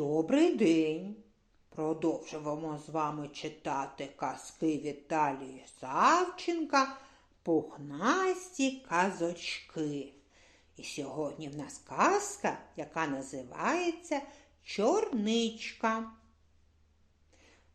Добрий день! Продовжуємо з вами читати казки Віталії Савченка Пухнасті казочки. І сьогодні в нас казка, яка називається Чорничка.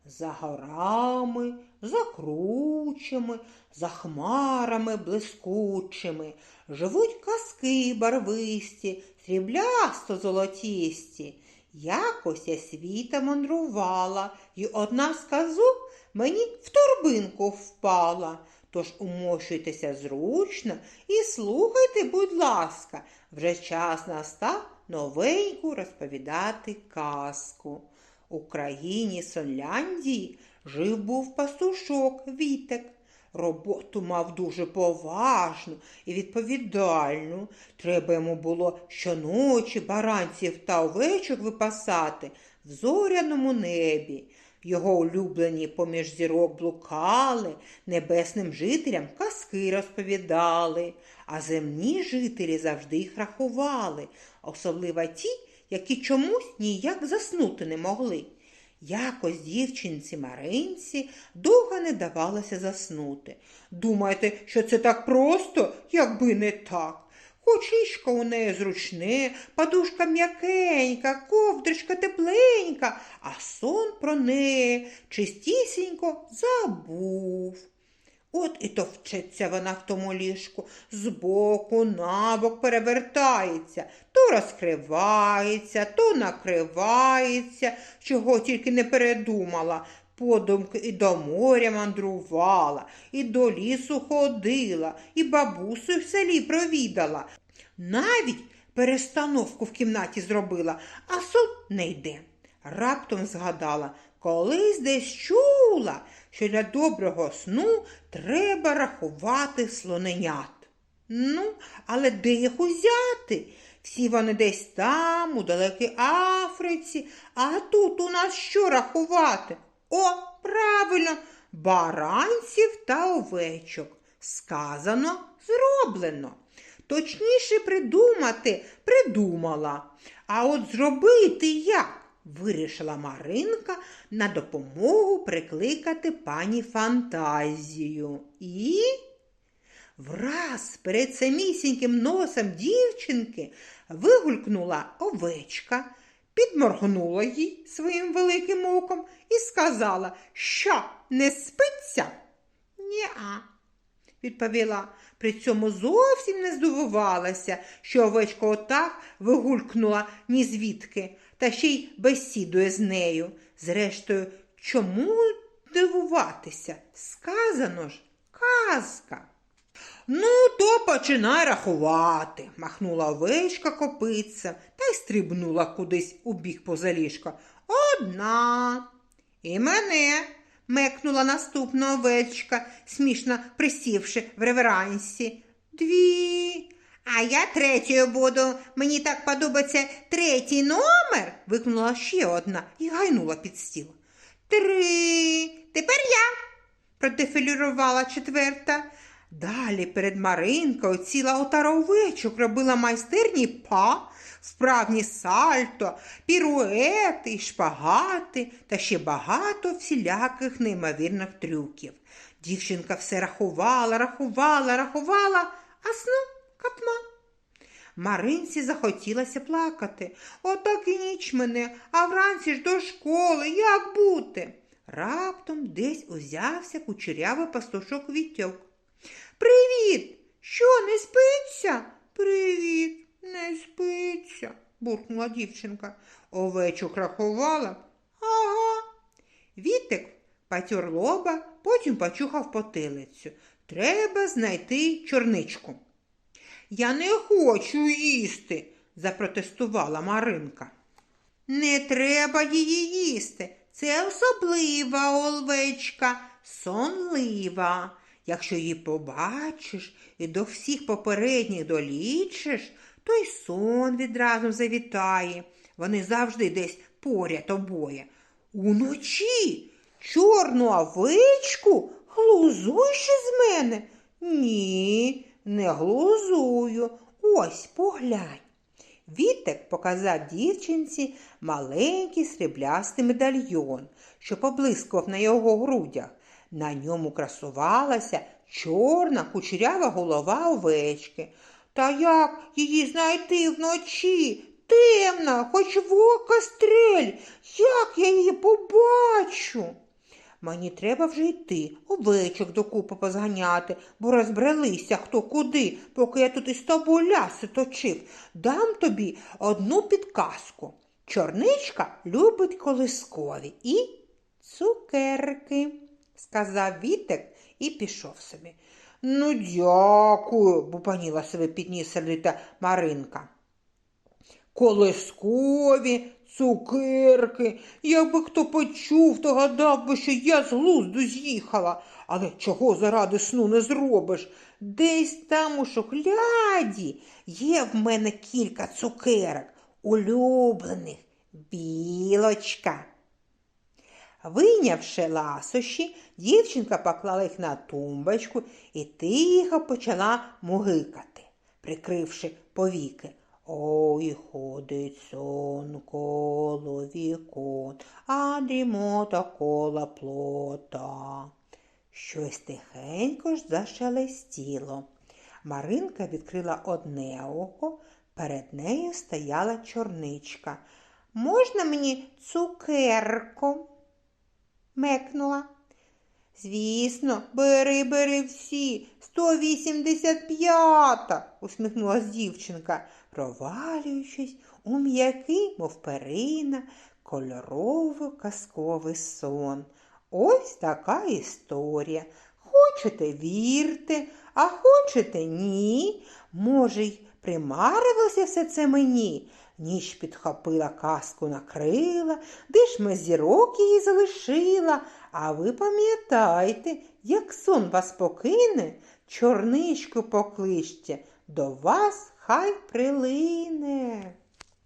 За горами, за кручами, за хмарами блискучими живуть казки барвисті, сріблясто золотісті. Якось я світа мандрувала, і одна з казок мені в торбинку впала. Тож умощуйтеся зручно і слухайте, будь ласка, вже час настав новеньку розповідати казку. У країні Сонляндії жив був пастушок Вітек. Роботу мав дуже поважну і відповідальну. Треба йому було щоночі баранців та овечок випасати в зоряному небі. Його улюблені поміж зірок блукали, небесним жителям казки розповідали, а земні жителі завжди їх рахували, особливо ті, які чомусь ніяк заснути не могли. Якось дівчинці Маринці довго не давалося заснути. Думаєте, що це так просто, якби не так. Ліжко у неї зручне, подушка м'якенька, ковдричка тепленька, а сон про неї чистісінько забув. От і товчеться вона в тому ліжку, збоку набок перевертається, розкривається, то накривається, чого тільки не передумала. Подумки і до моря мандрувала, і до лісу ходила, і бабусю в селі провідала. Навіть перестановку в кімнаті зробила, а сон не йде. Раптом згадала, колись десь чула, що для доброго сну треба рахувати слоненят. Ну, але де їх узяти? Всі вони десь там, у далекій Африці, а тут у нас що рахувати? О, правильно, баранців та овечок. Сказано, зроблено. Точніше придумати придумала. А от зробити як? Вирішила Маринка на допомогу прикликати пані фантазію. І враз перед самісіньким носом дівчинки вигулькнула овечка, підморгнула їй своїм великим оком і сказала, що не спиться? Ні-а, відповіла. При цьому зовсім не здивувалася, що овечка отак вигулькнула ні звідки, та ще й бесідує з нею. Зрештою, чому дивуватися? Сказано ж, казка. Ну, то починай рахувати, махнула овечка копиця та й стрибнула кудись у бік поза ліжка. Одна. І мене, мекнула наступна овечка, смішно присівши в реверансі. Дві. А я третьою буду. Мені так подобається третій номер. викнула ще одна і гайнула під стіл. Три. Тепер я, продефілірувала четверта. Далі перед Маринкою ціла отара овечок робила майстерні па, вправні сальто, піруети, шпагати та ще багато всіляких неймовірних трюків. Дівчинка все рахувала, рахувала, рахувала, а сну катма. Маринці захотілося плакати. Отак і ніч мене, а вранці ж до школи, як бути? Раптом десь узявся кучерявий пастушок Вітьок. Привіт! Що, не спиться? Привіт, не спиться, буркнула дівчинка. Овечок рахувала. Ага. Вітик потер лоба, потім почухав потилицю. Треба знайти чорничку. Я не хочу їсти, запротестувала Маринка. Не треба її їсти. Це особлива овечка, сонлива. Якщо її побачиш і до всіх попередніх долічиш, то й сон відразу завітає. Вони завжди десь поряд обоє. Уночі чорну овечку глузуєш з мене? Ні, не глузую. Ось поглянь. Вітек показав дівчинці маленький сріблястий медальйон, що поблискував на його грудях. На ньому красувалася чорна кучерява голова овечки. Та як її знайти вночі? Темна, хоч в око стрель. Як я її побачу? Мені треба вже йти, овечок докупи позганяти, бо розбрелися хто куди, поки я тут із тобою ляси точив. Дам тобі одну підказку. Чорничка любить колискові і цукерки, сказав Вітек і пішов собі. Ну, дякую, бупаніла себе підніс сердита Маринка. Колискові, цукерки. Якби хто почув, то гадав би, що я з глузду з'їхала. Але чого заради сну не зробиш? Десь там у шухляді є в мене кілька цукерок, улюблених, білочка. Вийнявши ласощі, дівчинка поклала їх на тумбочку і тихо почала мугикати, прикривши повіки. Ой, ходить сон коло вікон, а дрімота коло плота. Щось тихенько ж зашелестіло. Маринка відкрила одне око, перед нею стояла чорничка. Можна мені цукерку? Мекнула. Звісно, бери, бери всі, 185-та, усміхнулась дівчинка, провалюючись у м'який, мов перина, кольоровий казковий сон. Ось така історія. Хочете вірте, а хочете ні. Може, й примарилося все це мені. Ніч підхопила казку накрила, де ж ми зірок її залишила. А ви пам'ятайте, як сон вас покине, чорничку покличте, до вас хай прилине.